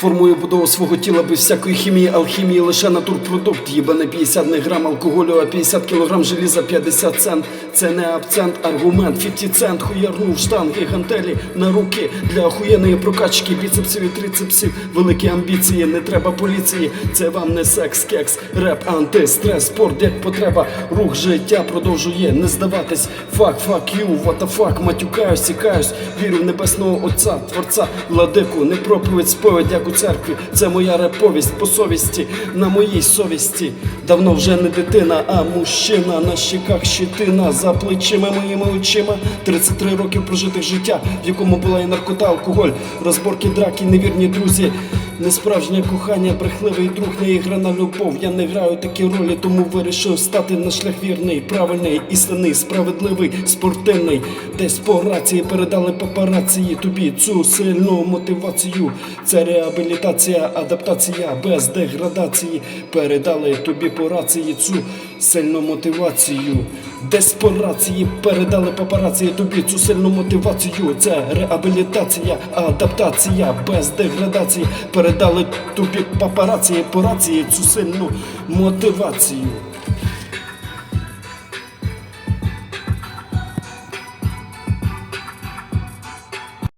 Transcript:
Формую будову свого тіла без всякої хімії, алхімії, лише натурпродукт. Єбане 50 не грам алкоголю, а 50 кілограм желіза, 50 цент. Це не акцент, аргумент. 50 цент хуярнув штанги, гантелі на руки для охуєнної прокачки біцепсів і трицепсів. Великі амбіції, не треба поліції. Це вам не секс, кекс, реп, антистрес, спорт як потреба. Рух життя продовжує не здаватись. Фак, фак ю, the матюкаюсь, сікаюсь. Вірю в небесного Отця, Творця, владику, не проповідь, сповідь, як у церкві. Це моя реповість по совісті, на моїй совісті. Давно вже не дитина, а мужчина. На щеках щитина, за плечима моїми очима. 33 роки прожитих життя, в якому була і наркота, алкоголь, розборки, драки, невірні друзі. Несправжнє кохання, брехливий друг, не іграна любов. Я не граю такі ролі, тому вирішив стати на шлях вірний, правильний, істинний, справедливий, спортивний. Десь по рації передали папарації тобі цю сильну мотивацію. Це реабілітація, адаптація без деградації. Передали тобі по рації цю сильну мотивацію. Десь по рації передали папарації тобі цю сильну мотивацію. Це реабілітація, адаптація без деградації. Передали тобі папарації по рації цю сильну мотивацію.